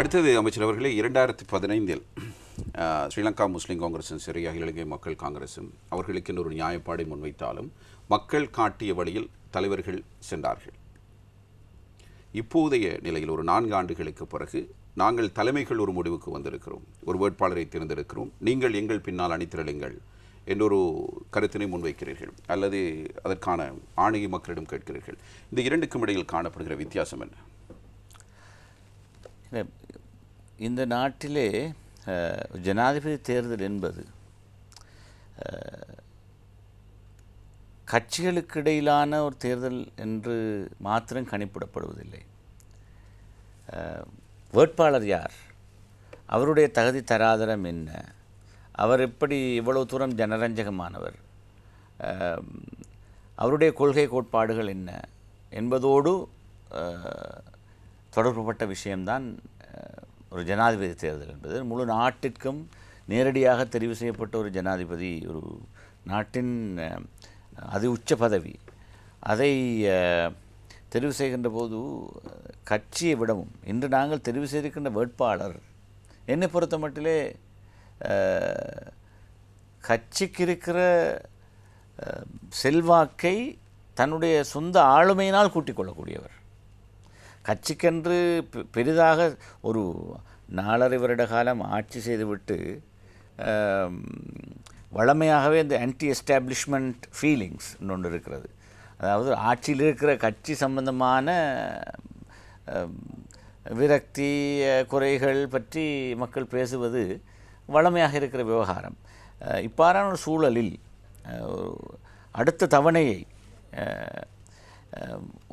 அடுத்தது அமைச்சர் அவர்களே இரண்டாயிரத்தி பதினைந்தில் அஹ், ஸ்ரீலங்கா முஸ்லிம் காங்கிரஸும் சரியாக இலங்கை மக்கள் காங்கிரஸும் அவர்களுக்கென்று ஒரு நியாயப்பாடை முன்வைத்தாலும் மக்கள் காட்டிய வழியில் தலைவர்கள் சென்றார்கள். இப்போதைய நிலையில் ஒரு நான்கு ஆண்டுகளுக்கு பிறகு நாங்கள் தலைமைகள் ஒரு முடிவுக்கு வந்திருக்கிறோம். ஒரு வேட்பாளரை தேர்ந்தெடுக்கிறோம். நீங்கள் எங்கள் பின்னால் அணித்திரளுங்கள் என்றொரு கருத்தினை முன்வைக்கிறீர்கள். அல்லது அதற்கான ஆணையை மக்களிடம் கேட்கிறீர்கள். இந்த இரண்டுக்கும் இடையில் காணப்படுகிற வித்தியாசம் என்ன? இந்த நாட்டிலே ஜனாதிபதி தேர்தல் என்பது கட்சிகளுக்கு இடையிலான ஒரு தேர்தல் என்று மாத்திரம் கணிப்பிடப்படுவதில்லை. வேட்பாளர் யார்? அவருடைய தகுதி தராதரம் என்ன? அவர் எப்படி இவ்வளவு தூரம் ஜனரஞ்சகமானவர்? அவருடைய கொள்கை கோட்பாடுகள் என்ன? என்பதோடு தொடர்புபட்ட விஷயம்தான் ஒரு ஜனாதிபதி தேர்தல் என்பது முழு நாட்டிற்கும் நேரடியாக தெரிவு செய்யப்பட்ட ஒரு ஜனாதிபதி ஒரு நாட்டின் அது உச்ச பதவி. அதை தெரிவு செய்கின்ற போது கட்சியை விடவும் இன்று நாங்கள் தெரிவு செய்திருக்கின்ற வேட்பாளர் என்னை பொறுத்த மட்டிலே கட்சிக்கு இருக்கிற செல்வாக்கை தன்னுடைய சொந்த ஆளுமையினால் கூட்டிக் கொள்ளக்கூடியவர். கட்சிக்கென்று பெ- பெரிதாக ஒரு நாலரை வருட காலம் ஆட்சி செய்துவிட்டு வளமையாகவே வழமையாகவே இந்த ஆன்டி எஸ்டாப்ளிஷ்மெண்ட் ஃபீலிங்ஸ் ஒன்று இருக்கிறது. அதாவது ஆட்சியில் இருக்கிற கட்சி சம்பந்தமான விரக்தி குறைகள் பற்றி மக்கள் பேசுவது வழமையாக இருக்கிற விவகாரம். இப்பாறான சூழலில் அடுத்த தவணையை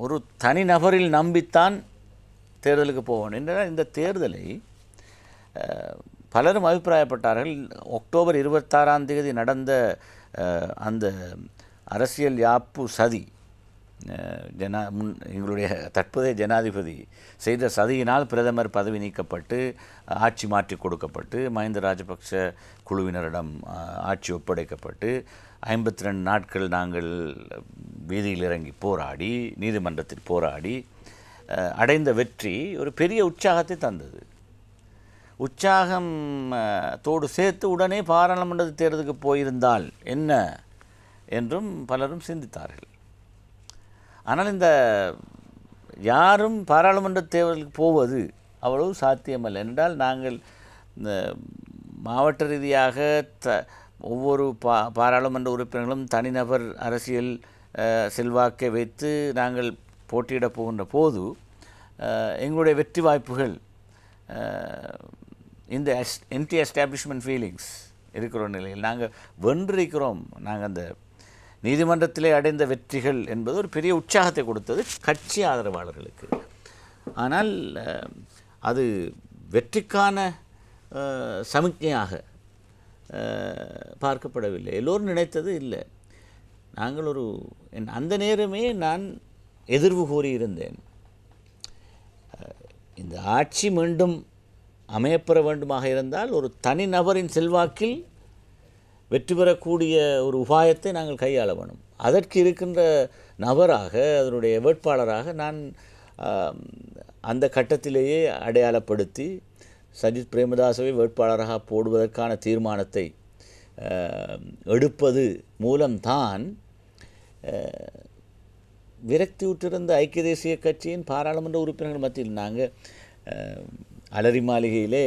ஒரு தனிநபரில் நம்பித்தான் தேர்தலுக்கு போகணும் என்றால் இந்த தேர்தலை பலரும் அபிப்பிராயப்பட்டார்கள். அக்டோபர் இருபத்தாறாம் தேதி நடந்த அந்த அரசியல் யாப்பு சதி ஜனா முன் எங்களுடைய தற்போதைய ஜனாதிபதி செய்த சதியினால் பிரதமர் பதவி நீக்கப்பட்டு ஆட்சி மாற்றி கொடுக்கப்பட்டு மஹிந்த ராஜபக்ஷ குழுவினரிடம் ஆட்சி ஒப்படைக்கப்பட்டு ஐம்பத்தி ரெண்டு நாட்கள் நாங்கள் வீதியில் இறங்கி போராடி நீதிமன்றத்தில் போராடி அடைந்த வெற்றி ஒரு பெரிய உற்சாகத்தை தந்தது. உற்சாகம் தோடு சேர்த்து உடனே பாராளுமன்ற தேர்தலுக்கு போயிருந்தால் என்ன என்றும் பலரும் சிந்தித்தார்கள். ஆனால் இந்த யாரும் பாராளுமன்ற தேர்தலுக்கு போவது அவ்வளவு சாத்தியமல்ல. என்றால் நாங்கள் இந்த மாவட்ட ரீதியாக த ஒவ்வொரு பா பாராளுமன்ற உறுப்பினர்களும் தனிநபர் அரசியல் செல்வாக்கை வைத்து நாங்கள் போட்டியிடப் போகின்ற போது எங்களுடைய வெற்றி வாய்ப்புகள் இந்த இந்த என்டி எஸ்டாப்ளிஷ்மெண்ட் ஃபீலிங்ஸ் இருக்கிற நிலையில் நாங்கள் வென்றிருக்கிறோம். நாங்கள் அந்த நீதிமன்றத்திலே அடைந்த வெற்றிகள் என்பது ஒரு பெரிய உற்சாகத்தை கொடுத்தது கட்சி ஆதரவாளர்களுக்கு. ஆனால் அது வெற்றிக்கான சமிக்ஞையாக பார்க்கப்படவில்லை. எல்லோரும் நினைத்தது இல்லை. நாங்கள் ஒரு என் அந்த நேரமே நான் எதிர்வு கூறியிருந்தேன். இந்த ஆட்சி மீண்டும் அமையப்பெற வேண்டுமாக இருந்தால் ஒரு தனிநபரின் செல்வாக்கில் வெற்றி பெறக்கூடிய ஒரு உபாயத்தை நாங்கள் கையாள வேணும். அதற்கு இருக்கின்ற நபராக அதனுடைய வேட்பாளராக நான் அந்த கட்டத்திலேயே அடையாளப்படுத்தி சஜித் பிரேமதாசவை வேட்பாளராக போடுவதற்கான தீர்மானத்தை எடுப்பது மூலம்தான் விரக்தியுற்றிருந்த ஐக்கிய தேசிய கட்சியின் பாராளுமன்ற உறுப்பினர்கள் மத்தியில் நாங்கள் அலரி மாளிகையிலே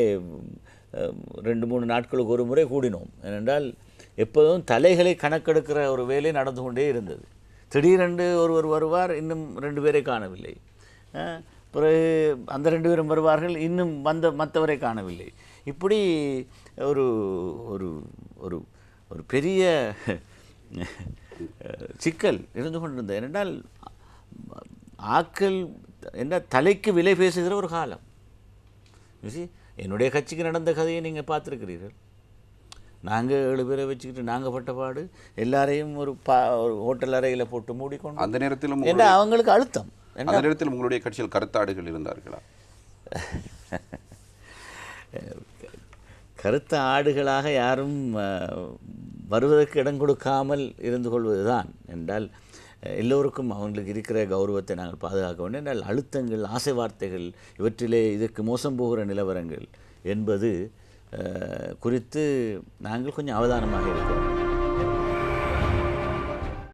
ரெண்டு மூணு நாட்களுக்கு ஒரு முறை கூடினோம். ஏனென்றால் எப்போதும் தலைகளை கணக்கெடுக்கிற ஒரு வேலை நடந்து கொண்டே இருந்தது. திடீரென்று ஒருவர் வருவார் இன்னும் ரெண்டு பேரை காணவில்லை. பிறகு அந்த ரெண்டு பேரும் வருவார்கள் இன்னும் வந்த மற்றவரை காணவில்லை. இப்படி ஒரு ஒரு ஒரு ஒரு பெரிய சிக்கல் இருந்து கொண்டிருந்தது. ஏனென்றால் ஆக்கள் என்ன தலைக்கு விலை பேசுகிற ஒரு காலம். என்னுடைய கட்சிக்கு நடந்த கதையை நீங்கள் பார்த்துருக்கிறீர்கள். நாங்கள் ஏழு பேரை வச்சுக்கிட்டு நாங்கள் பட்ட பாடு எல்லாரையும் ஒரு பா ஒரு ஹோட்டல் அறையில் போட்டு மூடிக்கொண்டு அந்த நேரத்திலும் ஏன்னா அவங்களுக்கு அழுத்தம். அந்த நேரத்தில் உங்களுடைய கட்சியில் கருத்தாடுகள் இருந்தார்களா? கருத்த ஆடுகளாக யாரும் வருவதற்கு இடம் கொடுக்காமல் இருந்து கொள்வதுதான். என்றால் எல்லோருக்கும் அவங்களுக்கு இருக்கிற கௌரவத்தை நாங்கள் பாதுகாக்க வேண்டும். என்றால் அழுத்தங்கள் ஆசை வார்த்தைகள் இவற்றிலே இதற்கு மோசம் போகிற நிலவரங்கள் என்பது குறித்து நாங்கள் கொஞ்சம் அவதானமாக இருக்கிறோம்.